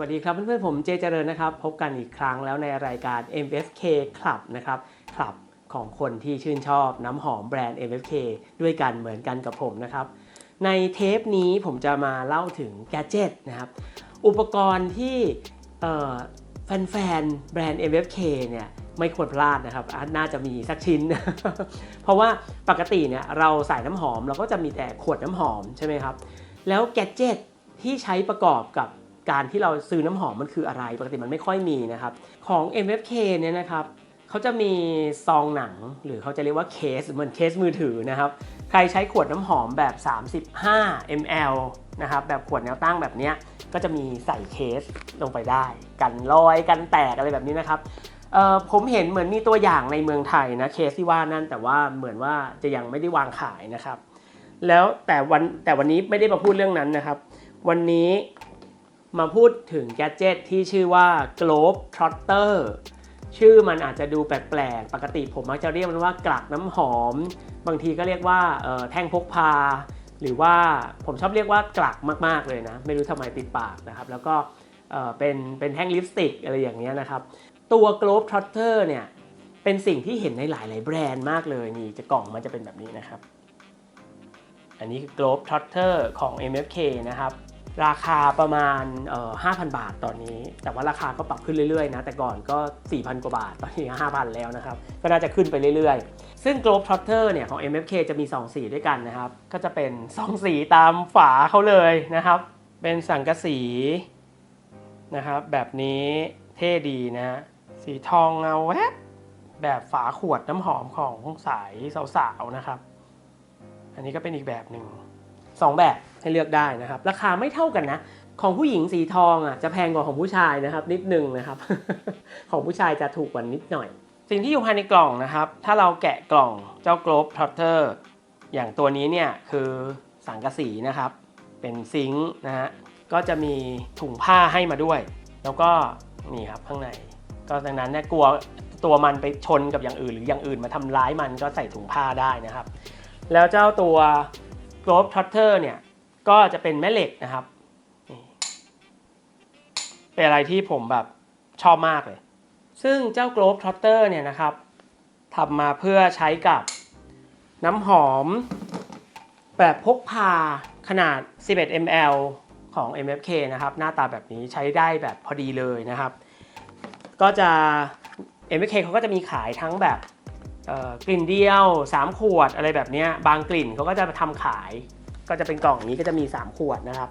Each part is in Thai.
วัสดีครับเพื่อนๆผมเจเจริญนะครับ พบกันอีกครั้งแล้วในรายการ MFK Club นะครับคลับของคนที่ชื่นชอบน้ำหอมแบรนด์ MFK ด้วยกันเหมือนกันกับผมนะครับ ในเทปนี้ผมจะมาเล่าถึงแกจ g e t นะครับ อุปกรณ์ที่แฟนๆแบรนด์ MFK เนี่ยไม่ควรพลาดนะครับ น่าจะมีสักชิ้น เพราะว่าปกติเนี่ยเราใส่น้ำหอมเราก็จะมีแต่ขวดน้ำหอมใช่ไหมครับ แล้วแกจ g e t ที่ใช้ประกอบกับ การที่เราซื้อน้ำหอมมันคืออะไร ปกติมันไม่ค่อยมีนะครับ ของ MFK เนี่ยนะครับเขาจะมีซองหนังหรือเขาจะเรียกว่าเคสเหมือนเคสมือถือนะครับ ใครใช้ขวดน้ำหอมแบบ 35 ml นะครับแบบขวดแนวตั้งแบบนี้ก็จะมีใส่เคสลงไปได้ กันรอยกันแตกอะไรแบบนี้นะครับผมเห็นเหมือนมีตัวอย่างในเมืองไทยนะเคสที่ว่านั่นแต่ว่าเหมือนว่าจะยังไม่ได้วางขายนะครับ แล้วแต่วันแต่วันนี้ไม่ได้มาพูดเรื่องนั้นนะครับ วันนี้ มาพูดถึงแกดเจตที่ชื่อว่า Globe Trotter ชื่อมันอาจจะดูแปลกๆ ปกติผมมักจะเรียกมันว่ากลักน้ำหอม บางทีก็เรียกว่าแท่งพกพา หรือว่าผมชอบเรียกว่ากลักมากๆเลยนะ ไม่รู้ทำไมติดปากนะครับ แล้วก็เอ่อเป็นเป็นแท่งลิปสติกอะไรอย่างเงี้ยนะครับ ตัว Globe Trotter เนี่ยเป็นสิ่งที่เห็นในหลาย ๆ แบรนด์มากเลยนี่จะกล่องมันจะเป็นแบบนี้นะครับ อันนี้คือ Globe Trotter ของ MFK นะครับ ราคาประมาณ 5,000 บาทตอนนี้ แต่ว่าราคาก็ปรับขึ้นเรื่อยๆนะแต่ก่อนก็ 4,000 กว่าบาท ตอนนี้ 5,000 แล้วนะครับ ก็น่าจะขึ้นไปเรื่อยๆ ซึ่ง Globe Trotter เนี่ยของ MFK จะมี 2 สีด้วยกันนะครับ ก็จะเป็น 2 สีตามฝาเขาเลยนะครับ เป็นสังกะสีนะครับแบบนี้เท่ดีนะ สีทองเงาแวบแบบฝาขวดน้ำหอมของสายสาวๆนะครับ อันนี้ก็เป็นอีกแบบหนึ่ง สองแบบให้เลือกได้นะครับ ราคาไม่เท่ากันนะ ของผู้หญิงสีทองอะจะแพงกว่าของผู้ชายนะครับ นิดนึงนะครับ ของผู้ชายจะถูกกว่านิดหน่อย สิ่งที่อยู่ภายในกล่องนะครับ ถ้าเราแกะกล่องเจ้า Globe Trotter อย่างตัวนี้เนี่ยคือสังกะสีนะครับ เป็นซิงค์นะฮะก็จะมีถุงผ้าให้มาด้วย แล้วก็นี่ครับข้างใน ก็ดังนั้นเนี่ยกลัวตัวมันไปชนกับอย่างอื่น หรืออย่างอื่นมาทำร้ายมันก็ใส่ถุงผ้าได้นะครับ แล้วเจ้าตัว Globe Trotter เนี่ยก็จะเป็นแม่เหล็กนะครับ เป็นอะไรที่ผมแบบชอบมากเลย ซึ่งเจ้า Globe Trotter เนี่ยนะครับทำมาเพื่อใช้กับน้ำหอม แบบพกพาขนาด 11 ml ของ MFK นะครับ หน้าตาแบบนี้ใช้ได้แบบพอดีเลยนะครับ ก็จะ MFK เขาก็จะมีขายทั้งแบบ กลิ่นเดียว 3 ขวดอะไรแบบนี้บางกลิ่นเขาก็จะทำขาย ก็จะเป็นกล่องนี้ก็จะมี 3 ขวดนะครับ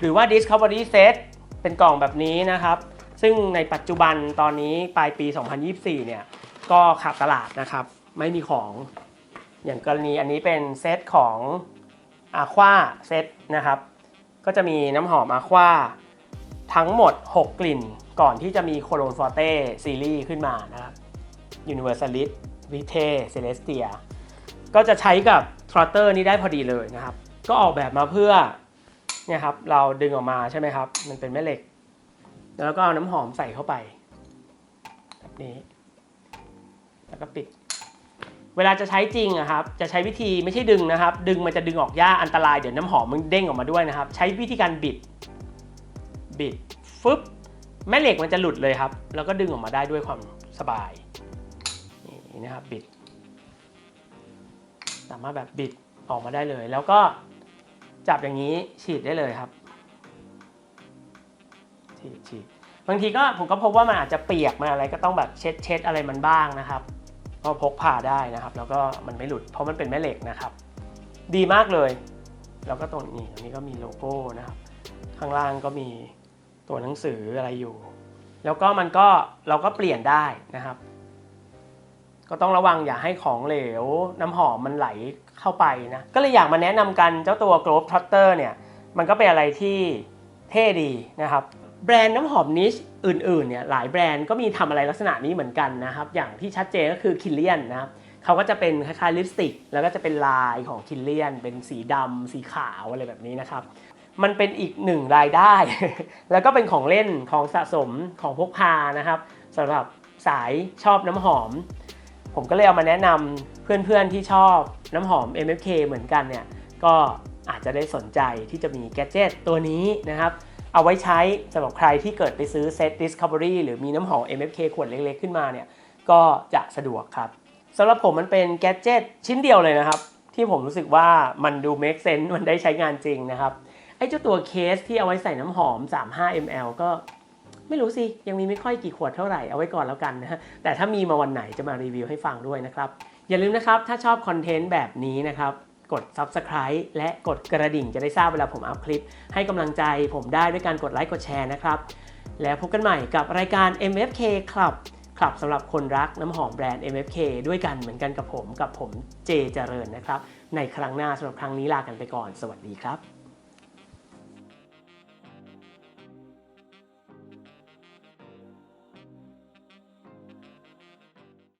หรือว่า Discovery Set เป็นกล่องแบบนี้นะครับ ซึ่งในปัจจุบันตอนนี้ปลายปี 2024 เนี่ย ก็ขาดตลาดนะครับ ไม่มีของ อย่างกรณีอันนี้เป็นเซตของอาควาเซตนะครับ ก็จะมีน้ำหอมอาควาทั้งหมด 6 กลิ่นก่อนที่จะมีโคโลนฟอร์เต้ซีรีส์ขึ้นมานะครับยูนิเวอร์ซ Universalis Vitae Celestia ก็จะใช้กับทรอตเตอร์นี้ได้พอดีเลยนะครับ ก็ออกแบบมาเพื่อเนี่ยครับเราดึงออกมาใช่ไหมครับ มันเป็นแม่เหล็ก แล้วก็เอาน้ำหอมใส่เข้าไปแบบนี้ แล้วก็ปิด เวลาจะใช้จริงอะครับ จะใช้วิธีไม่ใช่ดึงนะครับ ดึงมันจะดึงออกยากอันตรายเดี๋ยวน้ำหอมมันเด้งออกมาด้วยนะครับ ใช้วิธีการบิด บิดฟึบแม่เหล็กมันจะหลุดเลยครับ แล้วก็ดึงออกมาได้ด้วยความสบาย นี่นะครับบิด สามารถแบบบิดออกมาได้เลย แล้วก็จับอย่างนี้ฉีดได้เลยครับ ฉีดฉีดบางทีก็ผมก็พบว่ามันอาจจะเปียกมาอะไรก็ต้องแบบเช็ดเช็ดอะไรมันบ้างนะครับ ก็พกพาได้นะครับ แล้วก็มันไม่หลุดเพราะมันเป็นแม่เหล็กนะครับ ดีมากเลย แล้วก็ตรงนี้ตรงนี้ก็มีโลโก้นะครับ ข้างล่างก็มีตัวหนังสืออะไรอยู่ แล้วก็มันก็เราก็เปลี่ยนได้นะครับ ก็ต้องระวังอย่าให้ของเหลว น้ำหอมมันไหลเข้าไปนะ ก็เลยอยากมาแนะนำกันเจ้าตัว Globe Trotter เนี่ย มันก็เป็นอะไรที่เท่ดีนะครับ แบรนด์น้ำหอมนิชอื่นๆเนี่ยหลายแบรนด์ก็มีทำอะไรลักษณะนี้เหมือนกันนะครับ อย่างที่ชัดเจนก็คือคิลเลียนนะครับเขาก็จะเป็นคล้ายๆลิปสติก แล้วก็จะเป็นลายของคิลเลียน เป็นสีดำสีขาวอะไรแบบนี้นะครับมันเป็นอีกหนึ่งรายได้ แล้วก็เป็นของเล่นของสะสมของพกพานะครับสำหรับสายชอบน้ำหอม ผมก็เลยเอามาแนะนำเพื่อนๆที่ชอบน้ำหอม MFK เหมือนกันเนี่ยก็อาจจะได้สนใจที่จะมีแกดเจิตตัวนี้นะครับ เอาไว้ใช้สำหรับใครที่เกิดไปซื้อเซต Discovery หรือมีน้ำหอม MFK ขวดเล็กๆขึ้นมาเนี่ยก็จะสะดวกครับสำหรับผมมันเป็นแกดเจิตชิ้นเดียวเลยนะครับ ที่ผมรู้สึกว่ามันดู make sense มันได้ใช้งานจริงนะครับไอ้เจ้าตัวเคสที่เอาไว้ใส่น้ำหอม 35 ml ก็ ไม่รู้สิ ยังมีไม่ค่อยกี่ขวดเท่าไหร่เอาไว้ก่อนแล้วกันนะฮะแต่ถ้ามีมาวันไหนจะมารีวิวให้ฟังด้วยนะครับ อย่าลืมนะครับ ถ้าชอบคอนเทนต์แบบนี้นะครับกด Subscribe และกดกระดิ่งจะได้ทราบเวลาผมอัพคลิป ให้กำลังใจผมได้ด้วยการกดไลค์กดแชร์นะครับ แล้วพบกันใหม่กับรายการ MFK Club คลับสำหรับคนรักน้ำหอมแบรนด์ MFK ด้วยกันเหมือนกันกับผมกับผมเจเจริญนะครับ ในครั้งหน้าสำหรับครั้งนี้ลากันไปก่อน สวัสดีครับ